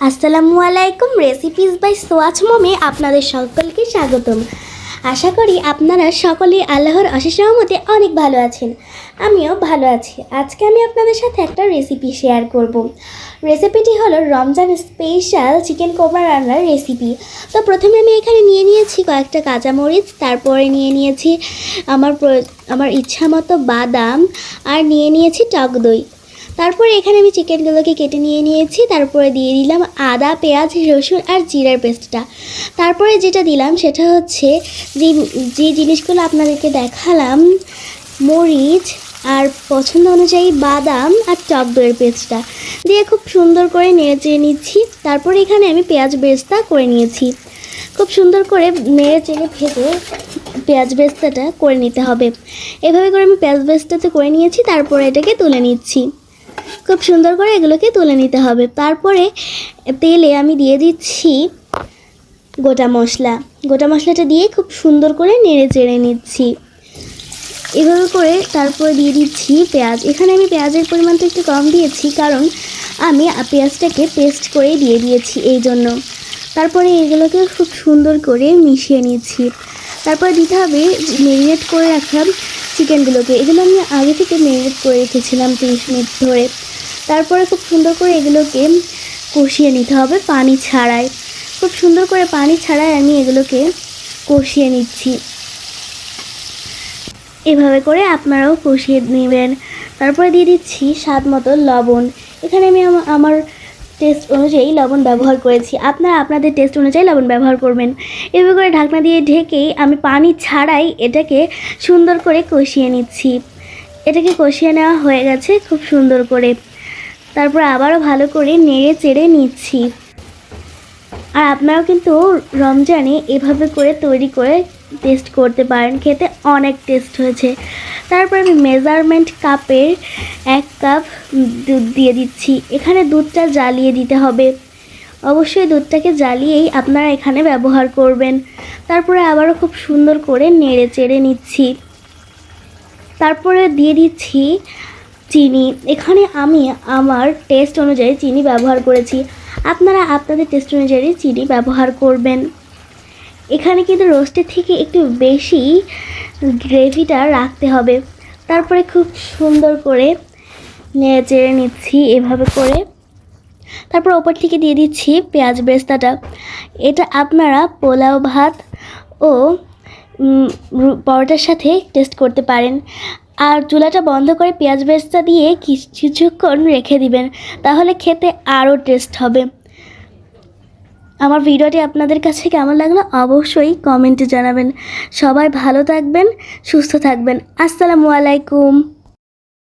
আসসালামু আলাইকুম recipes by swatch মোমে আপনাদের সকলকে স্বাগতম। আশা করি আপনারা সকলেই আল্লাহর অশেষ রহমতে অনেক ভালো আছেন। আমিও ভালো আছি। আজকে আমি আপনাদের সাথে একটা রেসিপি শেয়ার করব। রেসিপিটি হলো রমজান স্পেশাল চিকেন কোবরা রান্নার রেসিপি তো প্রথমে আমি এখানে নিয়ে নিয়েছি কয়েকটা কাঁচামরিচ, তারপরে নিয়ে নিয়েছি আমার আমার ইচ্ছা মতো বাদাম, আর নিয়ে নিয়েছি টক দই। তারপরে এখানে আমি চিকেনগুলোকে কেটে নিয়ে নিয়েছি। তারপরে দিয়ে দিলাম আদা, পেঁয়াজ, রসুন আর জিরার পেস্টটা। তারপরে যেটা দিলাম সেটা হচ্ছে যে যে জিনিসগুলো আপনাদেরকে দেখালাম, মরিচ আর পছন্দ অনুযায়ী বাদাম আর টক দইয়ের পেস্টটা। দিয়ে খুব সুন্দর করে নেড়ে নিচ্ছি। তারপরে এখানে আমি পেঁয়াজ বেস্তা করে নিয়েছি। খুব সুন্দর করে নেড়ে চেড়ে ভেজে পেঁয়াজ বেস্তাটা করে নিতে হবে। এভাবে করে আমি পেঁয়াজ বেস্তাতে করে নিয়েছি। তারপরে এটাকে তুলে নিচ্ছি। খুব সুন্দর করে এগুলোকে তুলে নিতে হবে। তারপরে তেলে আমি দিয়ে দিচ্ছি গোটা মশলা। গোটা মশলাটা দিয়ে খুব সুন্দর করে নেড়ে চেড়ে নিচ্ছি। এভাবে করে তারপরে দিয়ে দিচ্ছি পেঁয়াজ। এখানে আমি পেঁয়াজের পরিমাণটা একটু কম দিয়েছি, কারণ আমি পেঁয়াজটাকে পেস্ট করে দিয়ে দিয়েছি এই জন্য। তারপরে এগুলোকে খুব সুন্দর করে মিশিয়ে নিচ্ছি। তারপরে দিতে হবে মেরিনেট করে রাখা চিকেনগুলোকে। এগুলো আমি আগে থেকে মেরিনেট করে রেখেছিলাম তিরিশ মিনিট ধরে। তারপরে খুব সুন্দর করে এগুলোকে কষিয়ে নিতে হবে পানি ছাড়াই। খুব সুন্দর করে পানি ছাড়াই আমি এগুলোকে কষিয়ে নিচ্ছি। এভাবে করে আপনারাও কষিয়ে নেবেন। তারপরে দিয়ে দিচ্ছি স্বাদ মতো লবণ। এখানে আমি আমা- আমার টেস্ট অনুযায়ী লবণ ব্যবহার করেছি। আপনারা আপনাদের টেস্ট অনুযায়ী লবণ ব্যবহার করবেন। এভাবে করে ঢাকনা দিয়ে ঢেকেই আমি পানি ছাড়াই এটাকে সুন্দর করে কষিয়ে নিচ্ছি। এটাকে কষিয়ে নেওয়া হয়ে গেছে খুব সুন্দর করে। তারপর আবারও ভালো করে নেড়ে চেড়ে নিচ্ছি। আর আপনারাও কিন্তু রমজানে এভাবে করে তৈরি করে টেস্ট করতে পারেন। খেতে অনেক টেস্ট হয়েছে। তারপর আমি মেজারমেন্ট কাপের এক কাপ দুধ দিয়ে দিচ্ছি। এখানে দুধটা জ্বালিয়ে দিতে হবে। অবশ্যই দুধটাকে জ্বালিয়েই আপনারা এখানে ব্যবহার করবেন। তারপরে আবারও খুব সুন্দর করে নেড়ে চেড়ে নিচ্ছি। তারপরে দিয়ে দিচ্ছি চিনি। এখানে আমি আমার টেস্ট অনুযায়ী চিনি ব্যবহার করেছি। আপনারা আপনাদের টেস্ট অনুযায়ী চিনি ব্যবহার করবেন। এখানে কিন্তু রোস্টের থেকে একটু বেশি গ্রেভিটা রাখতে হবে। তারপরে খুব সুন্দর করে চেড়ে নিচ্ছি এভাবে করে। তারপর ওপর থেকে দিয়ে দিচ্ছি পেঁয়াজ বেস্তাটা এটা আপনারা পোলাও ভাত ও পরোটার সাথে টেস্ট করতে পারেন। আর চুলাটা বন্ধ করে পেঁয়াজ বেস্তা দিয়ে কিছ- কিছুক্ষণ রেখে দিবেন। তাহলে খেতে আরও টেস্ট হবে। আমার ভিডিওটি আপনাদের কাছে কেমন লাগল অবশ্যই কমেন্টে জানাবেন। সবাই ভালো থাকবেন, সুস্থ থাকবেন। আসসালামু আলাইকুম।